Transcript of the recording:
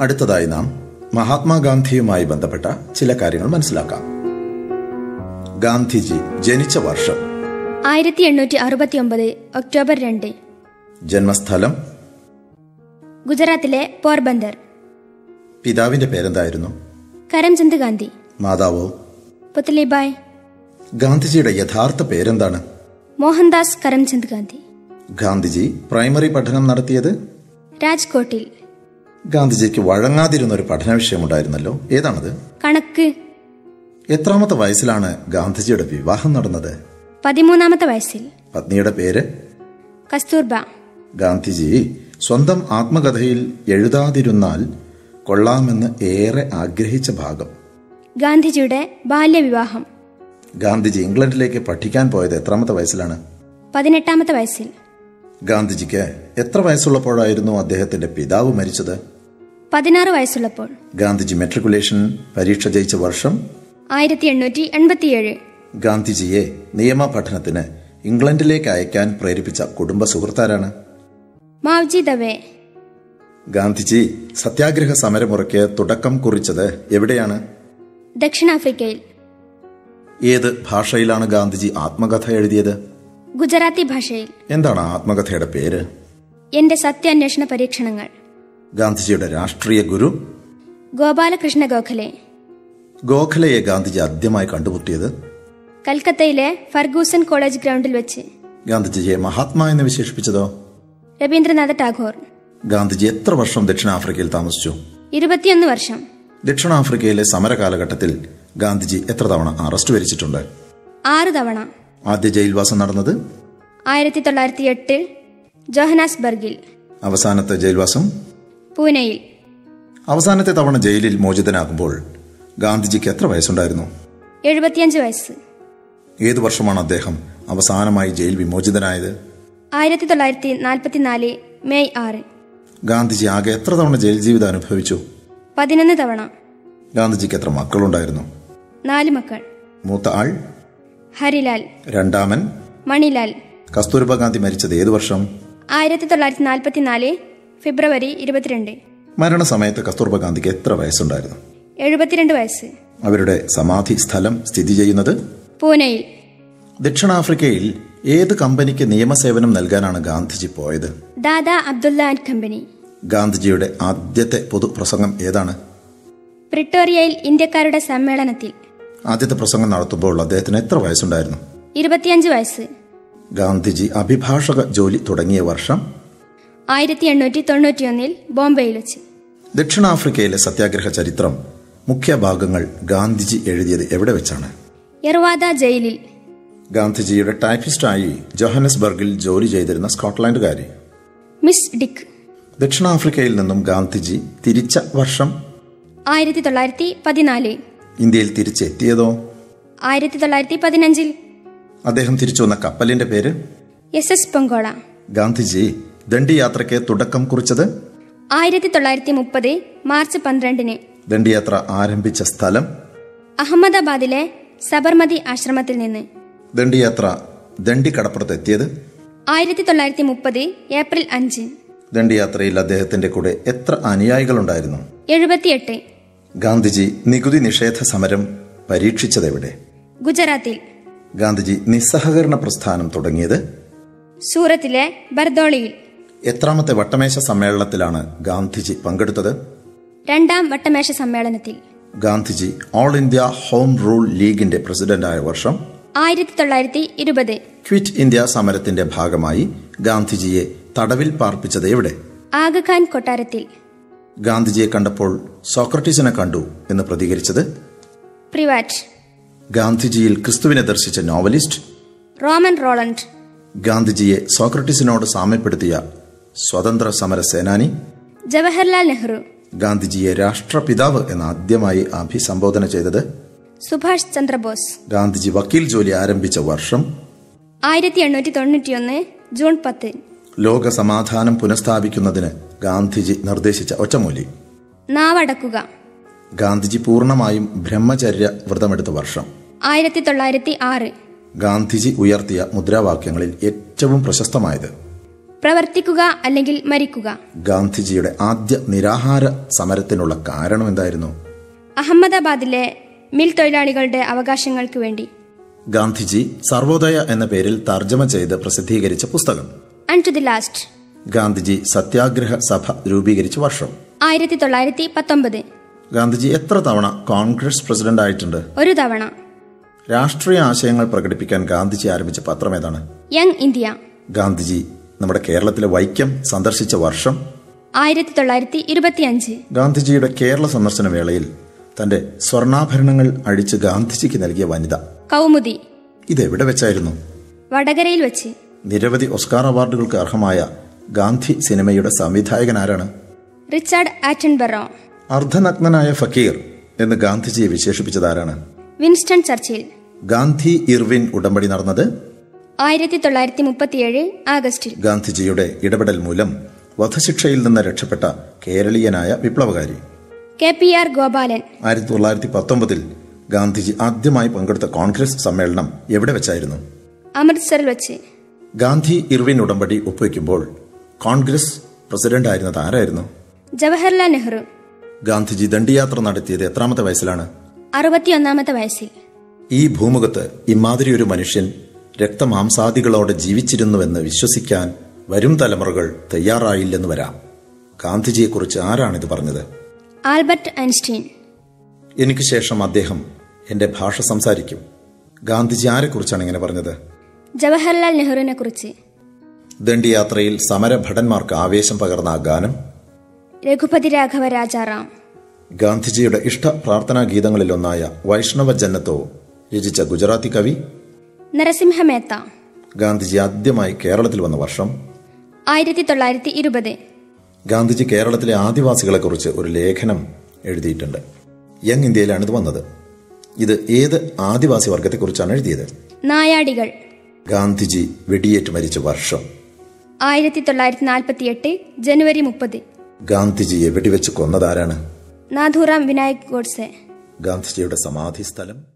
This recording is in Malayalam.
അടുത്തതായി നാം മഹാത്മാഗാന്ധിയുമായി ബന്ധപ്പെട്ട ചില കാര്യങ്ങൾ മനസ്സിലാക്കാം. ഗാന്ധിജി ജനിച്ച വർഷം ആയിരത്തി എണ്ണൂറ്റി അറുപത്തി ഒമ്പത് ഒക്ടോബർ രണ്ട്. ജന്മസ്ഥലം? ഗുജറാത്തിലെ പോർബന്ദർ. പിതാവിന്റെ പേരെന്തായിരുന്നു? കരംചന്ദ് ഗാന്ധി. മാതാവോ? പുത്ലിബായ്. ഗാന്ധിജിയുടെ യഥാർത്ഥ പേരെന്താണ്? മോഹൻദാസ് കരംചന്ദ് ഗാന്ധി. ഗാന്ധിജി പ്രൈമറി പഠനം നടത്തിയത്? രാജ്കോട്ടിൽ. ഗാന്ധിജിക്ക് വഴങ്ങാതിരുന്ന ഒരു പഠന വിഷയമുണ്ടായിരുന്നല്ലോ. ഏതാണത്? കണക്ക്. എത്രാമത്തെ വയസ്സിലാണ് ഗാന്ധിജിയുടെ വിവാഹം നടന്നത്? പതിമൂന്നാമത്തെ വയസ്സിൽ. പത്നിയുടെ പേര്? കസ്തൂർബ. ഗാന്ധിജി സ്വന്തം ആത്മകഥയിൽ എഴുതാതിരുന്നാൽ കൊള്ളാമെന്ന് ഏറെ ആഗ്രഹിച്ച ഭാഗം. ഗാന്ധിജിയുടെ ബാല്യവിവാഹം. ഗാന്ധിജി ഇംഗ്ലണ്ടിലേക്ക് പഠിക്കാൻ പോയത് എത്രാമത്തെ വയസ്സിലാണ്? പതിനെട്ടാമത്തെ വയസ്സിൽ. ഗാന്ധിജിക്ക് എത്ര വയസ്സുള്ളപ്പോഴായിരുന്നു അദ്ദേഹത്തിന്റെ പിതാവ് മരിച്ചത്? പതിനാറ് വയസ്സുള്ളപ്പോൾ. ഗാന്ധിജി മെട്രിക്കുലേഷൻ പരീക്ഷ ജയിച്ച വർഷം? ആയിരത്തി എണ്ണൂറ്റി എൺപത്തിയേഴ്. ഗാന്ധിജിയെ നിയമ പഠനത്തിന് ഇംഗ്ലണ്ടിലേക്ക് അയക്കാൻ പ്രേരിപ്പിച്ച കുടുംബ സുഹൃത്താരാണ്? മാവ്ജി ദവേ. ഗാന്ധിജി സത്യാഗ്രഹ സമരമുറയ്ക്ക് തുടക്കം കുറിച്ചത് എവിടെയാണ്? ദക്ഷിണാഫ്രിക്കയിൽ. ഏത് ഭാഷയിലാണ് ഗാന്ധിജി ആത്മകഥ എഴുതിയത്? ഗുജറാത്തി ഭാഷയിൽ. എന്താണ് ആത്മകഥയുടെ പേര്? എന്റെ സത്യാന്വേഷണ പരീക്ഷണങ്ങൾ. ഗാന്ധിജിയുടെ രാഷ്ട്രീയ ഗുരു? ഗോപാലകൃഷ്ണ ഗോഖലെ. ഗോഖലയെ ഗാന്ധിജി ആദ്യമായി കണ്ടുമുട്ടിയത്? കൽക്കത്തയിലെ ഫർഗൂസൺ കോളേജ് ഗ്രൗണ്ടിൽ വെച്ച്. ഗാന്ധിജിയെ മഹാത്മാ എന്ന് വിശേഷിപ്പിച്ചതോ? രവീന്ദ്രനാഥ ടാഗോർ. ഗാന്ധിജി എത്ര വർഷം ദക്ഷിണാഫ്രിക്കയിൽ താമസിച്ചു? ഇരുപത്തിയൊന്ന് വർഷം. ദക്ഷിണാഫ്രിക്കയിലെ സമര കാലഘട്ടത്തിൽ ഗാന്ധിജി എത്ര തവണ അറസ്റ്റ് വരിച്ചിട്ടുണ്ട്? ആറ് തവണ. ആദ്യ ജയിൽവാസം നടന്നത്? ആയിരത്തി തൊള്ളായിരത്തി എട്ടിൽ ജോഹനാസ്ബർഗിൽ. അവസാനത്തെ ജയിൽവാസം? പൂനെയിൽ. അവസാനത്തെ തവണ ജയിലിൽ മോചിതനാകുമ്പോൾ ഗാന്ധിജിക്ക് എത്ര വയസ്സുണ്ടായിരുന്നു? എഴുപത്തിയഞ്ച് വയസ്സ്. ഏതു വർഷമാണ് അദ്ദേഹം അവസാനമായി ജയിൽ വിമോചിതനായത്? ആയിരത്തി തൊള്ളായിരത്തി നാൽപ്പത്തിനാല് മെയ് ആറ്. ഗാന്ധിജി ആകെ എത്ര തവണ ജയിൽ ജീവിതം അനുഭവിച്ചു? പതിനൊന്ന് തവണ. ഗാന്ധിജിക്ക് എത്ര മക്കളുണ്ടായിരുന്നു? നാല് മക്കൾ. മൂത്ത ആൾ? ഹരിലാൽ. രണ്ടാമൻ. മണിലാൽ. കസ്തൂർബ ഗാന്ധി മരിച്ചത് ഏതു വർഷം? ആയിരത്തി തൊള്ളായിരത്തി നാൽപ്പത്തിനാല് ഫെബ്രുവരി ഇരുപത്തിരണ്ട്. മരണസമയത്ത് കസ്തൂർബ ഗാന്ധിക്ക് എത്ര വയസ്സുണ്ടായിരുന്നു? എഴുപത്തിരണ്ട് വയസ്സ്. അവരുടെ സമാധി സ്ഥലം സ്ഥിതി ചെയ്യുന്നത്? പൂനെയിൽ. ദക്ഷിണാഫ്രിക്കയിൽ ഏത് കമ്പനിക്ക് നിയമസേവനം നൽകാനാണ് ഗാന്ധിജി പോയത്? Dada Abdulla and company. ഗാന്ധിജിയുടെ ആദ്യത്തെ പൊതുപ്രസംഗം ഏതാണ്? പ്രിട്ടോറിയയിൽ ഇന്ത്യക്കാരുടെ സമ്മേളനത്തിൽ. ആദ്യത്തെ പ്രസംഗം നടത്തുമ്പോൾ അദ്ദേഹത്തിന് എത്ര വയസ്സുണ്ടായിരുന്നു? ഇരുപത്തിയഞ്ച് വയസ്സ്. ഗാന്ധിജി അഭിഭാഷക ജോലി തുടങ്ങിയ വർഷം? ആയിരത്തി എണ്ണൂറ്റി തൊണ്ണൂറ്റിയൊന്നിൽ ബോംബെയിൽ വെച്ച്. ദക്ഷിണാഫ്രിക്കയിലെ സത്യാഗ്രഹ ചരിത്രം മുഖ്യ ഭാഗങ്ങൾ ഗാന്ധിജി എഴുതിയത് എവിടെ വെച്ചാണ്? യർവാദ ജയിലിൽ. ഗാന്ധിജിയുടെ ടൈപ്പിസ്റ്റായി ജോഹനസ്ബർഗിൽ ജോലി ചെയ്തിരുന്ന സ്കോട്ട്ലാൻഡുകാരി. മിസ് ഡിക്ക് ദക്ഷിണാഫ്രിക്കയിൽ നിന്നും ഗാന്ധിജി തിരിച്ച വർഷം? ആയിരത്തി തൊള്ളായിരത്തി പതിനാല് ഇന്ത്യയിൽ തിരിച്ചെത്തിയതോ? ആയിരത്തി തൊള്ളായിരത്തി പതിനഞ്ചിൽ അദ്ദേഹം തിരിച്ചു വന്ന കപ്പലിന്റെ പേര്? S S Pongola. Gandhiji Dandi യാത്രയ്ക്ക് തുടക്കം കുറിച്ചത്? ആയിരത്തി തൊള്ളായിരത്തി മുപ്പത് മാർച്ച് പന്ത്രണ്ടിന്. ദണ്ഡിയാത്ര ആരംഭിച്ച സ്ഥലം? അഹമ്മദാബാദിലെ സബർമതി ആശ്രമത്തിൽ നിന്ന്. ദണ്ഡിയാത്ര ദണ്ഡി കടപ്പുറത്ത് എത്തിയത്? ആയിരത്തി തൊള്ളായിരത്തി മുപ്പത് ഏപ്രിൽ അഞ്ച് ദണ്ഡിയാത്രയിൽ അദ്ദേഹത്തിന്റെ കൂടെ എത്ര അനുയായികളുണ്ടായിരുന്നു? എഴുപത്തിയെട്ട്. ഗാന്ധിജി നികുതി നിഷേധ സമരം പരീക്ഷിച്ചതെവിടെ? ഗുജറാത്തിൽ. ഗാന്ധിജി നിസ്സഹകരണ പ്രസ്ഥാനം തുടങ്ങിയത്? സൂറത്തിലെ ബർദോളിയിൽ. എത്രാമത്തെ വട്ടമേശ സമ്മേളനത്തിലാണ് ഗാന്ധിജി പങ്കെടുത്തത്? രണ്ടാം വട്ടമേശ സമ്മേളനത്തിൽ. Gandhiji all India home rule ലീഗിന്റെ പ്രസിഡന്റായ വർഷം? ആയിരത്തി തൊള്ളായിരത്തി ഇരുപത് ക്വിറ്റ് ഇന്ത്യ സമരത്തിന്റെ ഭാഗമായി ഗാന്ധിജിയെ തടവിൽ പാർപ്പിച്ചത് എവിടെ? ആഗഖാൻ കൊട്ടാരത്തിൽ. ഗാന്ധിജിയെ കണ്ടപ്പോൾ സോക്രട്ടീസിനെ കണ്ടു എന്ന് പ്രതികരിച്ചത് പ്രിവാറ്റ് ഗാന്ധിജിയിൽ ക്രിസ്തുവിനെ ദർശിച്ച നോവലിസ്റ്റ് റോമൻ റോളണ്ട് ഗാന്ധിജിയെ സോക്രട്ടീസിനോട് സാമ്യപ്പെടുത്തിയ സ്വതന്ത്ര സമര സേനാനി ജവഹർലാൽ നെഹ്റു ഗാന്ധിജിയെ രാഷ്ട്രപിതാവ് എന്ന് ആദ്യമായി അഭിസംബോധന ചെയ്തത് സുഭാഷ് ചന്ദ്രബോസ് ഗാന്ധിജി വക്കീൽ ജോലി ആരംഭിച്ച വർഷം ആയിരത്തി എണ്ണൂറ്റി തൊണ്ണൂറ്റിയൊന്ന് ജൂൺ പത്ത്. ലോക സമാധാനം പുനഃസ്ഥാപിക്കുന്നതിന് ഗാന്ധിജി നിർദ്ദേശിച്ച ഒറ്റമൂലി നാവടക്കുക. ഗാന്ധിജി പൂർണമായും ബ്രഹ്മചര്യ വ്രതമെടുത്ത വർഷം. ആയിരത്തി തൊള്ളായിരത്തി ആറ് ഗാന്ധിജി ഉയർത്തിയ മുദ്രാവാക്യങ്ങളിൽ ഏറ്റവും പ്രശസ്തമായത്. പ്രവർത്തിക്കുക അല്ലെങ്കിൽ മരിക്കുക. ഗാന്ധിജിയുടെ ആദ്യ നിരാഹാര സമരത്തിനുള്ള കാരണം എന്തായിരുന്നു അഹമ്മദാബാദിലെ മിൽ തൊഴിലാളികളുടെ അവകാശങ്ങൾക്ക് വേണ്ടി. ഗാന്ധിജി സർവോദയ എന്ന പേരിൽ തർജമ ചെയ്ത് പ്രസിദ്ധീകരിച്ച പുസ്തകം. And to the last. Gandhiji Satyagraha Sabha രൂപീകരിച്ച വർഷം. ആയിരത്തി തൊള്ളായിരത്തി പത്തൊമ്പത് ഗാന്ധിജി എത്ര തവണ കോൺഗ്രസ് പ്രസിഡന്റ് ആയിട്ടുണ്ട്? ഒരു തവണ. രാഷ്ട്രീയ ആശയങ്ങൾ പ്രകടിപ്പിക്കാൻ ഗാന്ധിജി ആരംഭിച്ച പത്രം ഏതാണ്? Young India. ഗാന്ധിജി നമ്മുടെ കേരളത്തിലെ വൈക്കം സന്ദർശിച്ച വർഷം. ആയിരത്തി തൊള്ളായിരത്തി ഇരുപത്തിയഞ്ച് ഗാന്ധിജിയുടെ കേരള സന്ദർശന വേളയിൽ തന്റെ സ്വർണാഭരണങ്ങൾ അഴിച്ച് ഗാന്ധിജിക്ക് നൽകിയ വനിത. കൗമുദി. ഇത് എവിടെ വെച്ചായിരുന്നു? വടകരയിൽ വെച്ച്. നിരവധി ഒസ്കാർ അവാർഡുകൾക്ക് അർഹമായ ഗാന്ധി സിനിമയുടെ സംവിധായകൻ ആരാണ് റിച്ചാർഡ് ആറ്റൻബറോ. അർദ്ധനഗ്നനായ ഫക്കീർ എന്ന് ഗാന്ധിജിയെ വിശേഷിപ്പിച്ചത് ആരാണ് വിൻസ്റ്റൺ ചർച്ചിൽ. ഗാന്ധി ഇർവിൻ ഉടമ്പടി നടന്നത്? ആയിരത്തി തൊള്ളായിരത്തി മുപ്പത്തിയേഴ് ആഗസ്റ്റിൽ. ഗാന്ധിജിയുടെ ഇടപെടൽ മൂലം വധശിക്ഷയിൽ നിന്ന് രക്ഷപ്പെട്ട കേരളീയനായ വിപ്ലവകാരി. K P R Gopalan. ആയിരത്തി തൊള്ളായിരത്തി പത്തൊമ്പതിൽ ഗാന്ധിജി ആദ്യമായി പങ്കെടുത്ത കോൺഗ്രസ് സമ്മേളനം എവിടെ വെച്ചായിരുന്നു? അമൃത്സറിൽ വെച്ച്. ഗാന്ധി ഇർവിൻ ഉടമ്പടി ഒപ്പുവെക്കുമ്പോൾ കോൺഗ്രസ് പ്രസിഡന്റ് ആയിരുന്നത് ആരായിരുന്നു? ജവഹർലാൽ നെഹ്റു. ഗാന്ധിജി ദണ്ഡിയാത്ര നടത്തിയത് എത്രാമത്തെ വയസ്സിലാണ്? അറുപത്തിയൊന്നാമത്തെ വയസ്സിൽ. ഈ ഭൂമുഖത്ത് ഇമാതിരി ഒരു മനുഷ്യൻ രക്തമാംസാദികളോടെ ജീവിച്ചിരുന്നുവെന്ന് വിശ്വസിക്കാൻ വരും തലമുറകൾ തയ്യാറായില്ലെന്ന് വരാം. ഗാന്ധിജിയെക്കുറിച്ച് ആരാണിത് പറഞ്ഞത്? Albert Einstein. എനിക്ക് ശേഷം അദ്ദേഹം എന്റെ ഭാഷ സംസാരിക്കും. ഗാന്ധിജി ആരെക്കുറിച്ചാണ് ഇങ്ങനെ പറഞ്ഞത്? ജവഹർലാൽ നെഹ്റുവിനെ കുറിച്ച് ദണ്ഡിയാത്രയിൽ സമരഭടന്മാർക്ക് ആവേശം പകർന്ന ഗാനം രഘുപതി രാഘവ രാജാറാം ഗാന്ധിജിയുടെ ഇഷ്ട പ്രാർത്ഥനാ ഗീതങ്ങളിലൊന്നായ വൈഷ്ണവ ജന്നത്തോ രചിച്ച ഗുജറാത്തി കവി നരസിംഹ മേത്ത. ഗാന്ധിജി ആദ്യമായി കേരളത്തിൽ വന്ന വർഷം ആയിരത്തി തൊള്ളായിരത്തി ഇരുപത് ഗാന്ധിജി കേരളത്തിലെ ആദിവാസികളെക്കുറിച്ച് ഒരു ലേഖനം എഴുതിയിട്ടുണ്ട്. യങ് ഇന്ത്യയിലാണ് ഇത് വന്നത്. ഇത് ഏത് ആദിവാസി വർഗത്തെക്കുറിച്ചാണ് എഴുതിയത്? നായാടികൾ. ഗാന്ധിജി വെടിയേറ്റ് മരിച്ച വർഷം. ആയിരത്തി തൊള്ളായിരത്തി നാൽപ്പത്തി എട്ട് ജനുവരി മുപ്പത്. ഗാന്ധിജിയെ വെടിവെച്ച് കൊന്നതാരാണ്? നാഥുറാം വിനായക് ഗോഡ്സെ. ഗാന്ധിജിയുടെ സമാധി സ്ഥലം